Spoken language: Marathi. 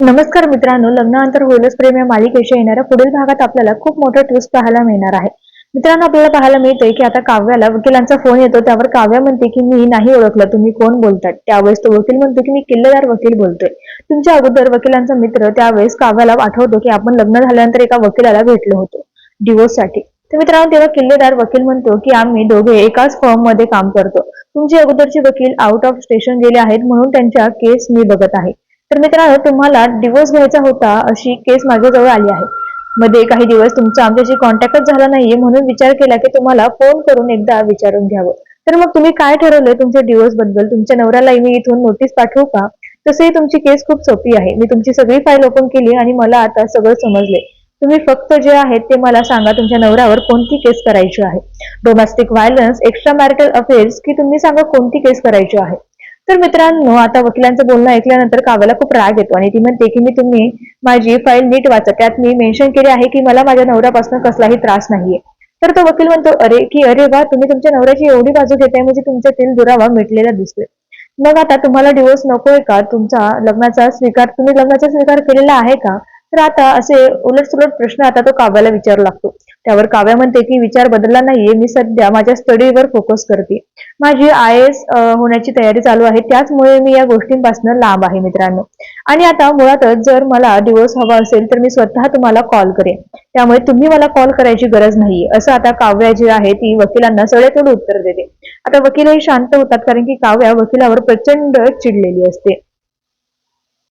नमस्कार मित्रांनो लग्नानंतर होईलच प्रेम या मालिकेच्या येणाऱ्या पुढील भागात आपल्याला खूप मोठा ट्विस्ट पाहायला मिळणार आहे. मित्रांनो आपल्याला पाहायला मिळते की आता काव्याला वकिलांचा फोन येतो त्यावर काव्या म्हणते की मी नाही ओळखलं तुम्ही कोण बोलतात त्यावेळेस तो वकील म्हणतो की मी किल्लेदार वकील बोलतोय. तुमच्या अगोदर वकिलांचा मित्र त्यावेळेस काव्याला आठवतो की आपण लग्न झाल्यानंतर एका वकिलाला भेटलो होतो डिवोर्ससाठी. तर मित्रांनो तेव्हा किल्लेदार वकील म्हणतो की आम्ही दोघे एकाच फर्ममध्ये काम करतो. तुमचे अगोदरचे वकील आउट ऑफ स्टेशन गेले आहेत म्हणून त्यांच्या केस मी बघत आहे. तर मित्रांनो तुम्हाला डिवोर्स घ्यायचा होता अशी केस माझ्याजवळ आली आहे. मध्ये काही दिवस तुमचा आमच्याशी कॉन्टॅक्टच झाला नाहीये म्हणून विचार केला की तुम्हाला फोन करून एकदा विचारून घ्यावं. तर मग तुम्ही काय ठरवलंय तुमच्या डिवोर्सबद्दल? तुमच्या नवऱ्याला मी इथून नोटीस पाठवू का? तसेही तुमची केस खूप सोपी आहे. मी तुमची सगळी फाईल ओपन केली आणि मला आता सगळं समजले. तुम्ही फक्त जे आहेत ते मला सांगा तुमच्या नवऱ्यावर कोणती केस करायची आहे. Domestic violence extra marital affairs की तुम्ही सांगा कोणती केस करायची आहे? तर मित्रांनो आता वकिलांचं बोलणं ऐकल्यानंतर काव्याला खूप राग येतो आणि ती म्हणते की मी तुम्ही माझी फाईल नीट वाचा. त्यात मी मेन्शन केले आहे की मला माझ्या नवऱ्यापासून कसलाही त्रास नाहीये. तर तो वकील म्हणतो अरे की अरे वा तुम्ही तुमच्या नवऱ्याची एवढी बाजू घेताय म्हणजे तुमच्यातील दुरावा मिटलेला दिसतोय. मग आता तुम्हाला डिवोर्स नकोय का? तुमचा लग्नाचा स्वीकार तुम्ही लग्नाचा स्वीकार केलेला आहे का? तर आता असे उलटसुलट प्रश्न आता तो काव्याला विचारू लागतो. त्यावर काव्या म्हणते की विचार बदलला नाहीये. मी सध्या माझ्या स्टडीवर फोकस करते. माझी आय एस होण्याची तयारी चालू आहे. त्याचमुळे मी या गोष्टींपासून लांब आहे मित्रांनो. आणि आता मुळातच जर मला डिवोर्स हवा असेल तर मी स्वतः तुम्हाला कॉल करेन. त्यामुळे तुम्ही मला कॉल करायची गरज नाहीये. असं आता काव्या जी आहे ती वकिलांना सडेतोड उत्तर देते. आता वकीलही शांत होतात कारण की काव्या वकिलावर प्रचंड चिडलेली असते.